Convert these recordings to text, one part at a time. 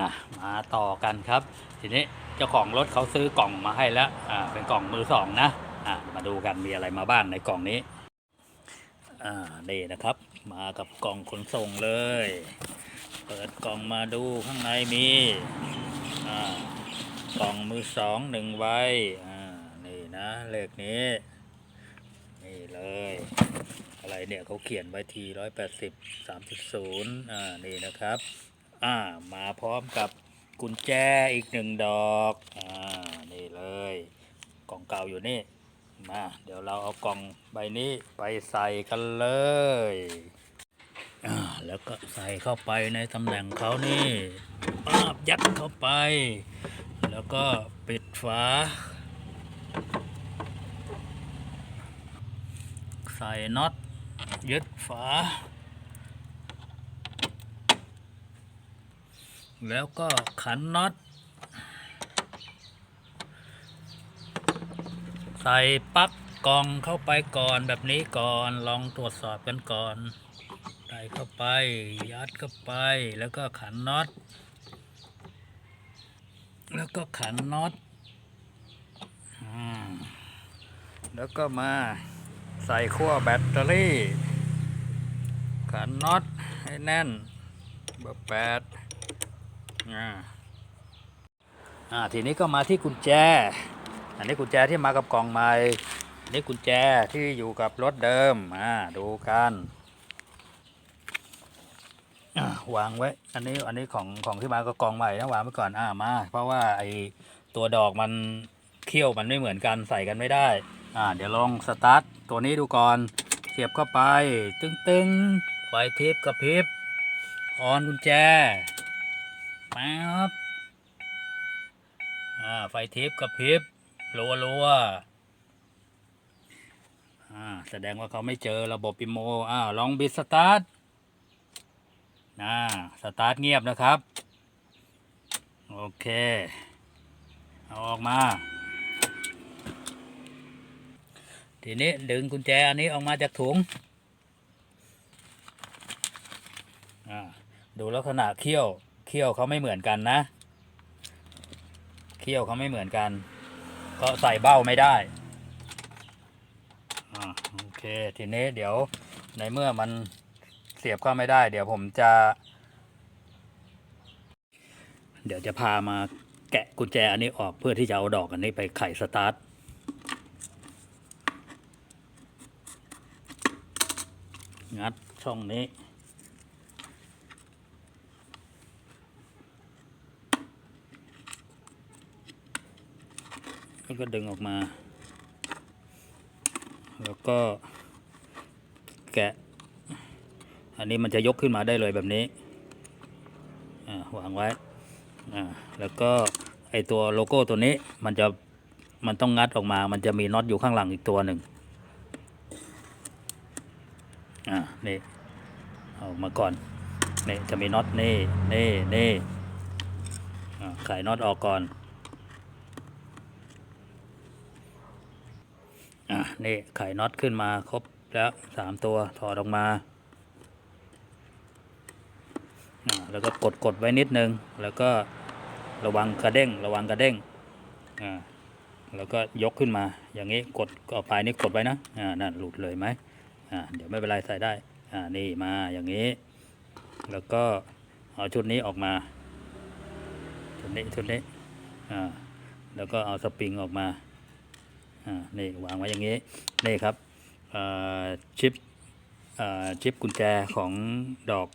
อะมาต่อกันครับ ทีนี้เจ้าของรถเขาซื้อกล่องมาให้แล้วอ่าเป็นกล่องมือสองนะอ่ามาดูกันมีอะไรมาบ้างในกล่องนี้อ่านี่นะครับ มากับกล่องขนส่งเลย เปิดกล่องมาดูข้างในมีอ่ากล่องมือสองหนึ่งใบอ่านี่นะเลขนี้นี่เลย อะไรเนี่ยเขาเขียนไว้ทีร้อยแปดสิบสามสิบศูนย์อ่านี่นะครับ อ่ามาพร้อมกับกุญแจอีกหนึ่งดอกอ่านี่เลย กล่องเก่าอยู่นี่มาเดี๋ยวเราเอากล่องใบนี้ไปใส่กันเลยอ่าแล้วก็ใส่เข้าไปในตำแหน่งเขานี่ปาบยัดเข้าไป แล้วก็ปิดฝาใส่น็อตยึดฝา แล้วก็ขันน็อต ใส่ปั๊กกองเข้าไปก่อนแบบนี้ก่อนลองตรวจสอบกันก่อน ใส่เข้าไป ยัดเข้าไปแล้วก็ขันน็อต แล้วก็ขันน็อตอแล้วก็มาใส่ขั้วแบตเตอรี่ ขันน็อตให้แน่นเบอร์แปด อ่าอ่าทีนี้ก็มาที่กุญแจ อันนี้กุญแจที่มากับกล่องใหม่อันนี้กุญแจที่อยู่กับรถเดิมอ่าดูกันวางไว้ อันนี้อันนี้ของของที่มากับกล่องใหม่นะวางไว้ก่อนอ่ามา เพราะว่าไอตัวดอกมันเขี้ยวมันไม่เหมือนกันใส่กันไม่ได้อ่าเดี๋ยวลองสตาร์ทตัวนี้ดูก่อนเสียบเข้าไป ตึ้งตึงๆไฟทิพกระพริบออนกุญแจ ป๊บอ่าไฟทิพย์กระพริบรัวรัวอ่าแสดงว่าเขาไม่เจอระบบปิโมอ้าลองบิดสตาร์ทอ่าสตาร์ทเงียบนะครับ โอเค เอาออกมา ทีนี้ดึงกุญแจอันนี้ออกมาจากถุงอ่าดูลักษณะเขี้ยว เขี้ยวเขาไม่เหมือนกันนะ เขี้ยวเขาไม่เหมือนกัน ก็ใส่เบ้าไม่ได้อ่าโอเคทีนี้เดี๋ยวในเมื่อมันเสียบเข้าไม่ได้ เดี๋ยวผมจะ เดี๋ยวจะพามาแกะกุญแจอันนี้ออกเพื่อที่จะเอาดอกอันนี้ไปไขสตาร์ทงัดช่องนี้ แล้วก็ดึงออกมา แล้วก็แกะ อันนี้มันจะยกขึ้นมาได้เลยแบบนี้วางไว้แล้วก็ไอตัวโลโก้ตัวนี้มันจะมันต้องงัดออกมา มันจะมีน็อตอยู่ข้างหลังอีกตัวหนึ่งอ่า นี่ เอามาก่อน นี่ จะมีน็อตนี่ นี่ นี่อ่าไขน็อตออกก่อน อะ นี่ไขน็อตขึ้นมาครบแล้วสามตัวถอดออกมา แล้วก็กดกดไว้นิดนึง แล้วก็ระวังกระเด้ง ระวังกระเด้งอ่าแล้วก็ยกขึ้นมา อย่างนี้กดเอาปลายนี้กดไว้นะอ่านั่นหลุดเลยไหมอ่าเดี๋ยวไม่เป็นไรใส่ได้อ่านี่มาอย่างนี้ แล้วก็เอาชุดนี้ออกมาชุดนี้ชุดนี้อ่าแล้วก็เอาสปริงออกมา อ่านี่วางไว้อย่างนี้นี่ครับชิปชิปกุญแจของดอก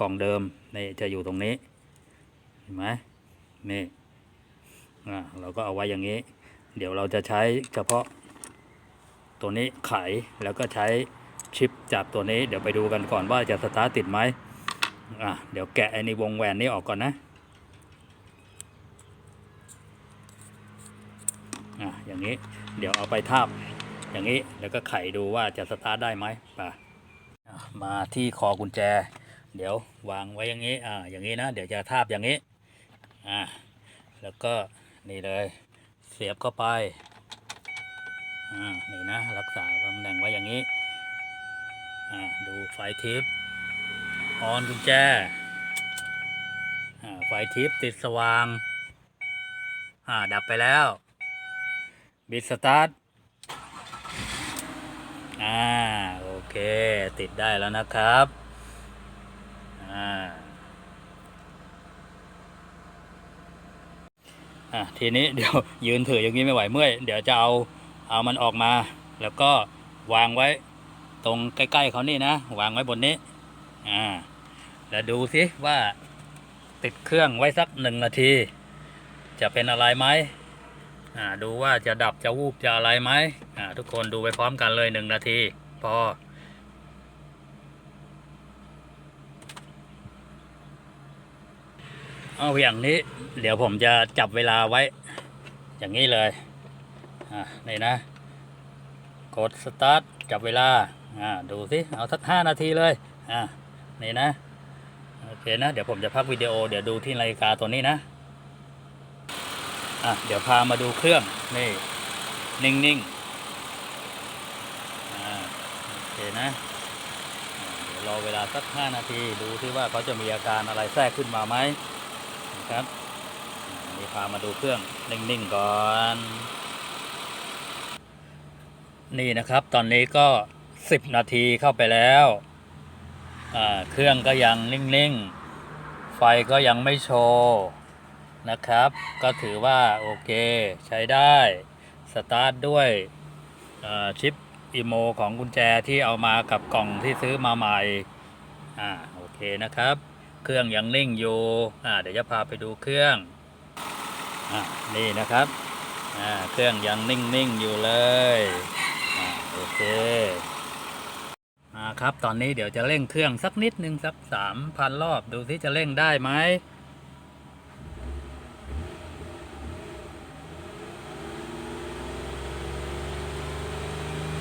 กล่องเดิมนี่จะอยู่ตรงนี้เห็นไหมนี่เราก็เอาไว้อย่างนี้ เดี๋ยวเราจะใช้เฉพาะตัวนี้ไขแล้วก็ใช้ชิปจากตัวนี้ เดี๋ยวไปดูกันก่อนว่าจะสตาร์ทติดไหมอะเดี๋ยวแกะไอ้นี่วงแหวนนี้ออกก่อนนะ อย่างนี้ เดี๋ยวเอาไปทาบอย่างนี้แล้วก็ไขดูว่าจะสตาร์ทได้ไหมป่ะอะมาที่คอกุญแจ เดี๋ยววางไว้อย่างนี้อ่าอย่างนี้นะเดี๋ยวจะทาบอย่างนี้อ่าแล้วก็นี่เลยเสียบเข้าไปอ่านี่นะรักษาตำแหน่งไว้อย่างนี้อ่าดูไฟทิปออนกุญแจอ่าไฟทิปติดสว่างอ่าดับไปแล้ว บิดสตาร์ท อ่า โอเค ติดได้แล้วนะครับ อ่าอะทีนี้เดี๋ยวยืนถืออย่างนี้ไม่ไหวเมื่อย เดี๋ยวจะเอาเอามันออกมา แล้วก็วางไว้ตรงใกล้ๆเขานี่นะ วางไว้บนนี้ อ่า แล้วดูสิว่าติดเครื่องไว้สักหนึ่งนาที จะเป็นอะไรไหม ดูว่าจะดับจะวูบจะอะไรไหมอ่าทุกคนดูไปพร้อมกันเลยหนึ่งนาที พอเอาอย่างนี้ เดี๋ยวผมจะจับเวลาไว้ อย่างนี้เลยอ่านี่นะ กดสตาร์ทจับเวลาอ่าดูสิเอาสักห้านาทีเลยอ่านี่นะโอเคนะ เดี๋ยวผมจะพักวิดีโอเดี๋ยวดูที่นาฬิกาตัวนี้นะ อะเดี๋ยวพามาดูเครื่อง นี่ นิ่งๆอ่าโอเคนะเดี๋ยวรอเวลาสักห้านาทีดูที่ว่าเขาจะมีอาการอะไรแทรกขึ้นมาไหมนะครับนี่พามาดูเครื่อง นิ่งๆ ก่อน นี่นะครับตอนนี้ก็สิบนาทีเข้าไปแล้วอ่าเครื่องก็ยังนิ่งๆ ไฟก็ยังไม่โชว์ นะครับ ก็ถือว่าโอเคใช้ได้ สตาร์ทด้วยชิปอีโมของกุญแจที่เอามากับกล่องที่ซื้อมาใหม่อ่าโอเคนะครับ เครื่องยังนิ่งอยู่อ่าเดี๋ยวจะพาไปดูเครื่องอ่านี่นะครับอ่าเครื่องยังนิ่งๆอยู่เลยอ่าโอเคอ่าครับตอนนี้เดี๋ยวจะเร่งเครื่องสักนิดนึงสักสามพันรอบดูที่จะเร่งได้ไหม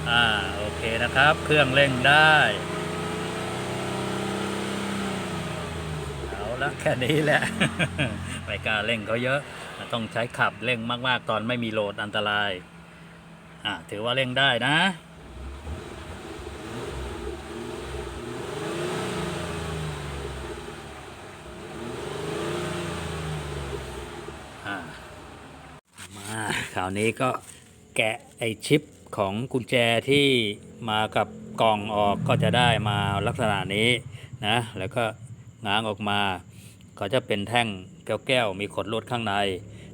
อ่า โอเค นะครับ เครื่องเร่งได้ เอาละแค่นี้แหละไม่กล้าเร่งเขาเยอะ ต้องใช้ขับเร่งมากๆ ตอนไม่มีโหลดอันตราย อ่าถือว่าเร่งได้นะมาคราวนี้ก็แกะไอชิป ของกุญแจที่มากับกล่องออกก็จะได้มาลักษณะนี้นะ แล้วก็ง้างออกมา ก็จะเป็นแท่งแก้วๆมีขดลวดข้างใน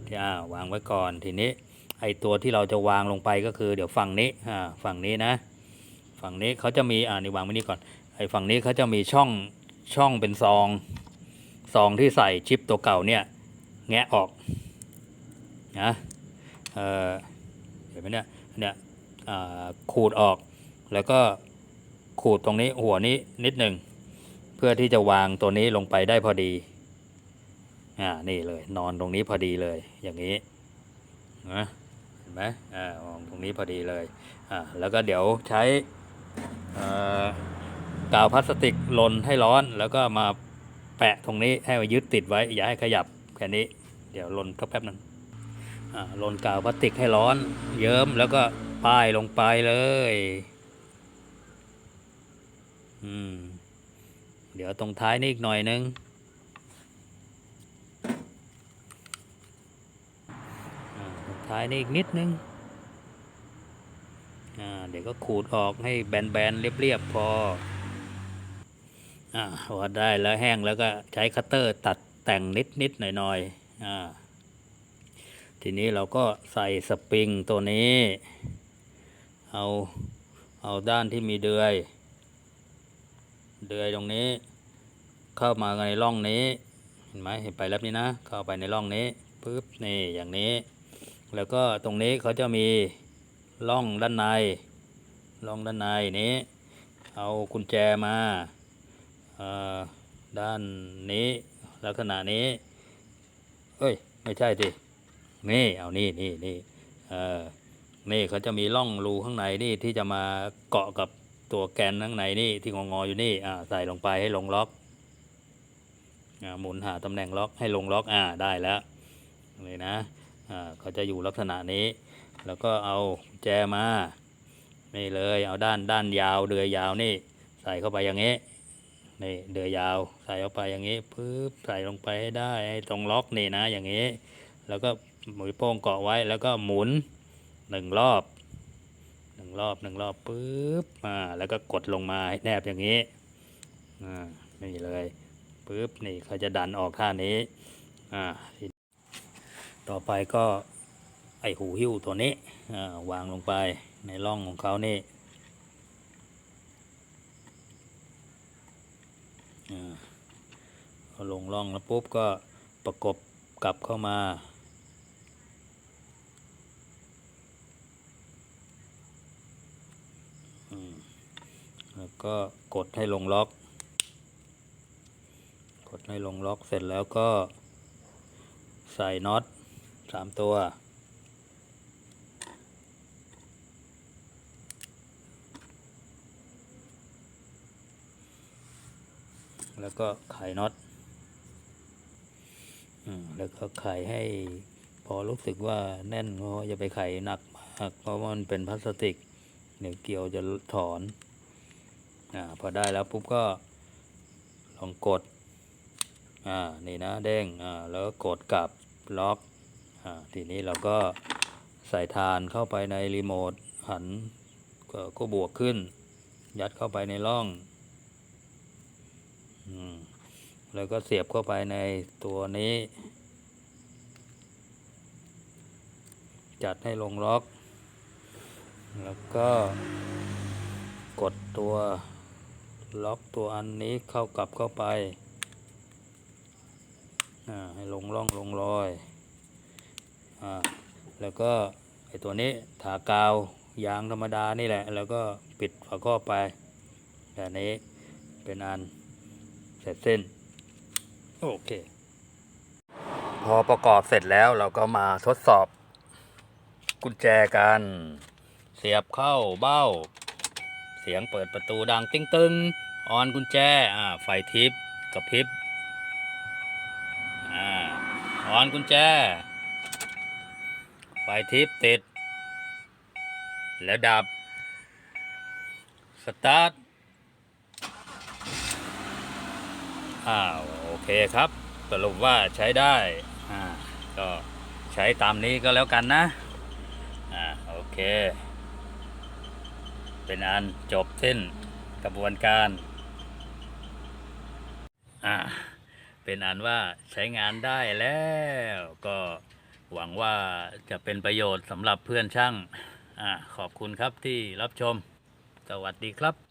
ที่อ่าวางไว้ก่อนทีนี้ไอตัวที่เราจะวางลงไปก็คือเดี๋ยวฝั่งนี้อ่าฝั่งนี้นะ ฝั่งนี้เขาจะมีอ่านี่วางไว้นี่ก่อนไอฝั่งนี้เขาจะมีช่องช่องเป็นซองซองที่ใส่ชิปตัวเก่าเนี่ยแงะออกนะเออเห็นไหมเนี่ยเนี่ย ขูดออก แล้วก็ขูดตรงนี้หัวนี้นิดหนึ่งเพื่อที่จะวางตัวนี้ลงไปได้พอดีอ่านี่เลยนอนตรงนี้พอดีเลยอย่างนี้นะเห็นไหมอ่าวางตรงนี้พอดีเลยอ่าแล้วก็เดี๋ยวใช้กาวพลาสติกลนให้ร้อนแล้วก็มาแปะตรงนี้ให้มายึดติดไว้อย่าให้ขยับแค่นี้เดี๋ยวลนก็แป๊บนึงอ่าลนกาวพลาสติกให้ร้อน เยิ้มแล้วก็ ป้ายลงไปเลย อืม เดี๋ยวตรงท้ายนี่อีกหน่อยนึง ตรงท้ายนี่อีกนิดนึง อ่า เดี๋ยวก็ขูดออกให้แบนๆเรียบๆพอ อ่าพอได้แล้วแห้งแล้วก็ใช้คัตเตอร์ตัดแต่งนิดๆหน่อยๆ อ่าทีนี้เราก็ใส่สปริงตัวนี้ เอาเอาด้านที่มีเดือย เดือยตรงนี้ เข้ามาในร่องนี้ เห็นไหมเห็นไปแล้วนี่นะ เข้าไปในร่องนี้ปุ๊บนี่อย่างนี้ แล้วก็ตรงนี้เขาจะมีร่องด้านในร่องด้านในนี้ เอากุญแจมาด้านนี้ลักษณะนี้ เอ้ย ไม่ใช่สินี่เอานี่นี่นี่เออ นี่เขาจะมีร่องรูข้างในนี่ที่จะมาเกาะกับตัวแกนข้างในนี่ที่งองออยู่นี่อ่าใส่ลงไปให้ลงล็อกอ่าหมุนหาตำแหน่งล็อกให้ลงล็อกอ่าได้แล้วนี่นะอ่าเขาจะอยู่ลักษณะนี้ แล้วก็เอาแจมานี่เลยเอาด้านด้านยาวเดือยยาวนี่ ใส่เข้าไปอย่างนี้นี่เดือยาวใส่เข้าไปอย่างนี้ปึ๊บใส่ลงไปให้ได้ให้ตรงล็อกนี่นะอย่างนี้ แล้วก็มือโป้งเกาะไว้แล้วก็หมุน หนึ่งรอบหนึ่งรอบหนึ่งรอบปึ๊บอ่าแล้วก็กดลงมาให้แนบอย่างนี้อ่านี่เลยปึ๊บนี่เขาจะดันออกท่านี้อ่าต่อไปก็ไอหูหิ้วตัวนี้อ่าวางลงไปในร่องของเขานี่อ่าเอาลงร่องแล้วปุ๊บก็ประกบกลับเข้ามา แล้วก็กดให้ลงล็อก กดให้ลงล็อกเสร็จแล้วก็ ใส่น็อตสามตัว แล้วก็ไขน็อตอแล้วก็ไขให้พอรู้สึกว่าแน่นก็อย่าไปไขหนักมากเพราะมันเป็นพลาสติกเดี๋ยวเกี่ยวจะถอน อ่าพอได้แล้วปุ๊บก็ลองกดอ่านี่นะเด้งอ่าแล้วก็กดกลับล็อกอ่าทีนี้เราก็ใส่ฐานเข้าไปในรีโมทหันก็ก็บวกขึ้น ยัดเข้าไปในร่องอืมแล้วก็เสียบเข้าไปในตัวนี้ จัดให้ลงล็อก แล้วก็กดตัว ล็อกตัวอันนี้เข้ากลับเข้าไปให้ลงร่องลงรอยอแล้วก็ไอตัวนี้ถากาวยางธรรมดานี่แหละ แล้วก็ปิดฝาครอบไปแบบนี้เป็นอันเสร็จสิ้นโอเค พอประกอบเสร็จแล้วเราก็มาทดสอบกุญแจกัน เสียบเข้าเบ้า เสียงเปิดประตูดังติ้งตึงออนกุญแจอ่าไฟทิปกระพริบอ่าออนกุญแจ ไฟทิปติด แล้วดับ สตาร์ทอ้าวโอเคครับ สรุปว่าใช้ได้อ่าก็ใช้ตามนี้ก็แล้วกันนะอ่าโอเค เป็นอันจบสิ้นกระบวนการ อ่า เป็นอันว่าใช้งานได้แล้วก็หวังว่าจะเป็นประโยชน์สำหรับเพื่อนช่าง อ่า ขอบคุณครับที่รับชม สวัสดีครับ